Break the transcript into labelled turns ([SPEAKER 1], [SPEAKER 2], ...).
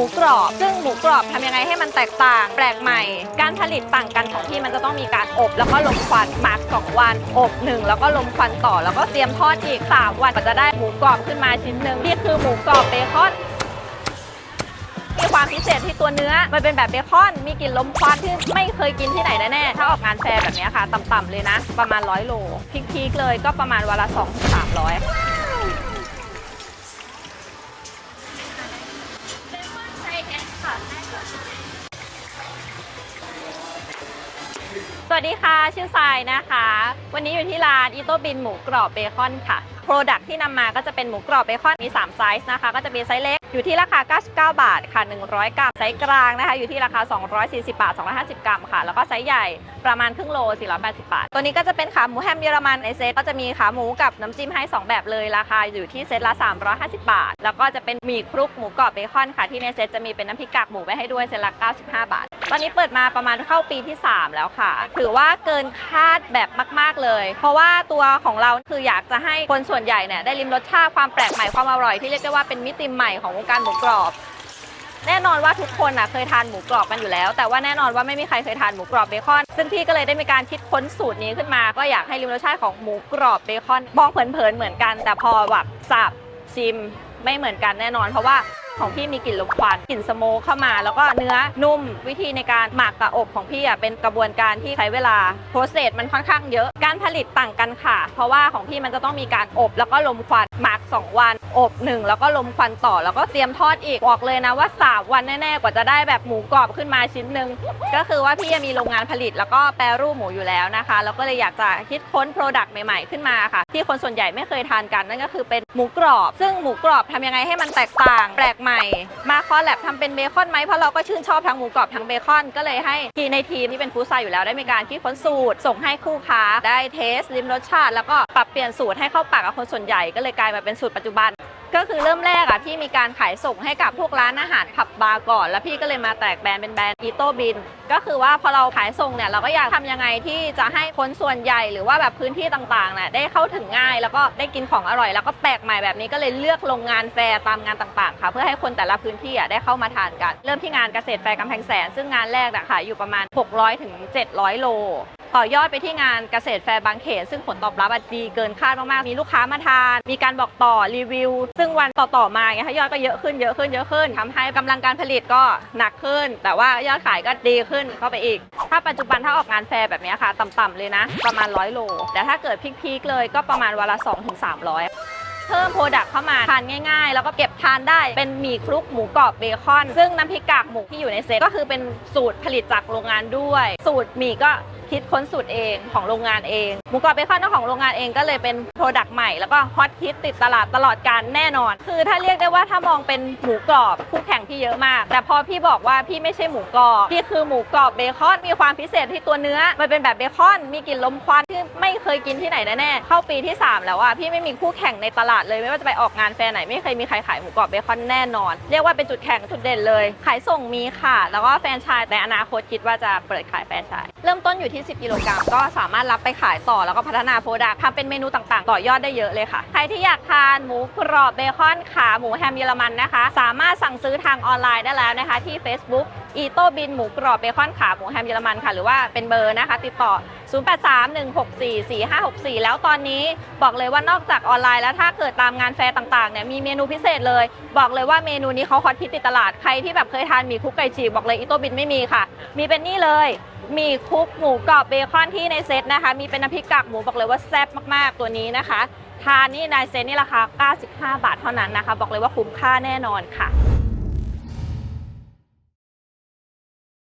[SPEAKER 1] มูกรอบ ซึ่งหมูกรอบทำยังไงให้มันแตกต่าง แปลกใหม่ การผลิตต่างกันของพี่มันจะต้องมีการอบ แล้วก็ลมควันหมักสองวัน อบหนึ่งแล้วก็ลมควันต่อ แล้วก็เตรียมทอดอีกสามวันก็จะได้หมูกรอบขึ้นมาชิ้นหนึ่งนี่คือหมูกรอบเบคอนมีความพิเศษที่ตัวเนื้อ มันเป็นแบบเบคอน มีกลิ่นลมควันที่ไม่เคยกินที่ไหนแน่ๆ ถ้าออกงานแฟร์แบบนี้ค่ะ ต่ำๆเลยนะ ประมาณ 100 โล พีคๆเลยก็ประมาณวันละ2-300 สวัสดีค่ะ ชื่อทรายนะคะ วันนี้อยู่ที่ร้านอีโต้บินหมูกรอบเบคอนค่ะ โปรดักที่นำมาก็จะเป็นหมูกรอบเบคอนมี 3 ไซส์นะคะ ก็จะมีไซส์เล็ก อยู่ที่ราคา 99 บาทค่ะ 100 กรัม ไซส์กลางนะคะ อยู่ที่ราคา 240 บาท 250 กรัมค่ะ แล้วก็ไซส์ใหญ่ประมาณครึ่งโล 480 บาท ตัวนี้ก็จะเป็นขาหมูแฮมเยอรมันในเซต ก็จะมีขาหมูกับน้ำจิ้มให้ 2 แบบเลย ราคาอยู่ที่เซตละ 350 บาท แล้วก็จะเป็นหมี่คลุกหมูกรอบเบคอนค่ะ ที่ในเซตจะมีเป็นน้ำพริกกากหมูไว้ให้ด้วย เซตละ 95 บาท ตอนนี้เปิดมาประมาณเข้าปีที่ 3 แล้วค่ะ ถือว่าเกินคาดแบบมาก ๆ เลย เพราะว่าตัวของเราคืออยากจะให้คนส่วนใหญ่เนี่ยได้ริมรสชาติความแปลกใหม่ความอร่อยที่เรียกได้ว่าเป็นมิติใหม่ของวงการหมูกรอบ แน่นอนว่าทุกคนน่ะเคยทานหมูกรอบกันอยู่แล้ว แต่ว่าแน่นอนว่าไม่มีใครเคยทานหมูกรอบเบคอน ซึ่งพี่ก็เลยได้มีการคิดค้นสูตรนี้ขึ้นมา ก็อยากให้ริมรสชาติของหมูกรอบเบคอนมองเผินๆเหมือนกัน แต่พอแบบสับชิมไม่เหมือนกันแน่นอน เพราะว่าของพี่มีกลิ่นลมควันกลิ่นสโมกเข้ามา แล้วก็เนื้อนุ่มวิธีในการหมักกับอบของพี่อะเป็นกระบวนการที่ใช้เวลาโปรเซสมันค่อนข้างเยอะการผลิตต่างกันค่ะ เพราะว่าของพี่มันจะต้องมีการอบแล้วก็ลมควัน หมัก 2 วัน อบหนึ่งแล้วก็ลมควันต่อแล้วก็เตรียมทอดอีก บอกเลยนะว่า 3 วันแน่ๆ กว่าจะได้แบบหมูกรอบขึ้นมาชิ้นหนึ่งก็คือว่าพี่มีโรงงานผลิตแล้วก็แปรรูปหมูอยู่แล้วนะคะ แล้วก็เลยอยากจะคิดค้นโปรดักต์ใหม่ๆ ขึ้นมาค่ะ ที่คนส่วนใหญ่ไม่เคยทานกันนั่นก็คือเป็นหมูกรอบ ซึ่งหมูกรอบทำยังไงให้มันแตกต่าง แปลกใหม่ มาคอลแลบทำเป็นเบคอนไหมเพราะเราก็ชื่นชอบทั้งหมูกรอบทั้งเบคอนก็เลยให้ทีในทีมที่เป็นฟู้ดไซด์อยู่แล้วได้มีการคิดค้นสูตร ส่งให้คู่ค้าได้เทสลิมรสชาติ แล้วก็ปรับเปลี่ยนสูตรให้เข้าปากกับคนส่วนใหญ่ก็เลยกลายมาเป็นสูตรปัจจุบัน ก็คือเริ่มแรกอะพี่มีการขายส่งให้กับพวกร้านอาหารผับบาร์ก่อน แล้วพี่ก็เลยมาแตกแบรนด์เป็นแบรนด์อีโต้บิน ก็คือว่าพอเราขายส่งเนี่ยเราก็อยากทำยังไงที่จะให้คนส่วนใหญ่หรือว่าแบบพื้นที่ต่างๆเนี่ยได้เข้าถึงง่าย แล้วก็ได้กินของอร่อย แล้วก็แปลกใหม่แบบนี้ก็เลยเลือกโรงงานแฟร์ตามงานต่างๆค่ะเพื่อให้คนแต่ละพื้นที่อะได้เข้ามาทานกัน เริ่มที่งานเกษตรแฟร์กำแพงแสน ซึ่งงานแรกอะขายอยู่ประมาณ 600ถึง700 โล ต่อยอดไปที่งานเกษตรแฟร์บางเขน ซึ่งผลตอบรับดีเกินคาดมาก ๆ มีลูกค้ามาทาน มีการบอกต่อรีวิว ซึ่งวันต่อ ๆ มาเนี่ยยอดก็เยอะขึ้นเยอะขึ้นเยอะขึ้นทำให้กำลังการผลิตก็หนักขึ้น แต่ว่ายอดขายก็ดีขึ้นเข้าไปอีก ถ้าปัจจุบันถ้าออกงานแฟร์แบบนี้ค่ะ ต่ำ ๆ เลยนะ ประมาณ100โล แต่ถ้าเกิดพีค ๆ เลยก็ประมาณวันละ2-300เพิ่มโปรดักต์เข้ามาทานง่ายๆ แล้วก็เก็บทานได้เป็นหมี่คลุกหมูกรอบเบคอน ซึ่งน้ำพริกกากหมูที่อยู่ในเซตก็คือเป็นสูตรผลิตจากโรงงานด้วย สูตรหมี่ก็ คิดค้นสูตรเองของโรงงานเองหมูกรอบเบคอนของโรงงานเองก็เลยเป็นโปรดักต์ใหม่แล้วก็ฮอตฮิตติดตลาดตลอดการแน่นอน คือถ้าเรียกได้ว่าถ้ามองเป็นหมูกรอบคู่แข่งพี่เยอะมาก แต่พอพี่บอกว่าพี่ไม่ใช่หมูกรอบพี่คือหมูกรอบเบคอนมีความพิเศษที่ตัวเนื้อ มันเป็นแบบเบคอนมีกลิ่นลมควันที่ไม่เคยกินที่ไหนแน่ๆเข้าปีที่ 3 แล้วอะพี่ไม่มีคู่แข่งในตลาดเลยไม่ว่าจะไปออกงานแฟร์ไหนไม่เคยมีใครขายหมูกรอบเบคอนแน่นอน เรียกว่าเป็นจุดแข่งจุดเด่นเลย ขายส่งมีค่ะ แล้วก็แฟรนไชายในอนาคตคิดว่าจะเปิดขายแฟรนไชายเริ่มต้นอยู่ที่ที่ 10 กิโลกรัมก็สามารถรับไปขายต่อแล้วก็พัฒนาโปรดักต์ทำเป็นเมนูต่างๆ ต่อยอดได้เยอะเลยค่ะ ใครที่อยากทานหมูกรอบเบคอนขาหมูแฮมเยอรมันนะคะ สามารถสั่งซื้อทางออนไลน์ได้แล้วนะคะ ที่ Facebook อีโต้บินหมูกรอบเบคอนขาหมูแฮมเยอรมันค่ะ หรือว่าเป็นเบอร์นะคะ ติดต่อ 0831644564 แล้วตอนนี้บอกเลยว่านอกจากออนไลน์แล้วถ้าเกิดตามงานแฟร์ต่างๆเนี่ยมีเมนูพิเศษเลย บอกเลยว่าเมนูนี้เขาฮอตฮิตติดตลาดใครที่แบบเคยทานหมี่คุกไก่ฉีกบอกเลยอีโต้บินไม่มีค่ะ มีเป็นนี่เลย มีคุกหมูกรอบเบคอนที่ในเซตนะคะ มีเป็นน้ำพริกกากหมูบอกเลยว่าแซ่บมากๆตัวนี้นะคะ ทานนี่ในเซตนี่ราคา 95 บาทเท่านั้นนะคะ บอกเลยว่าคุ้มค่าแน่นอนค่ะ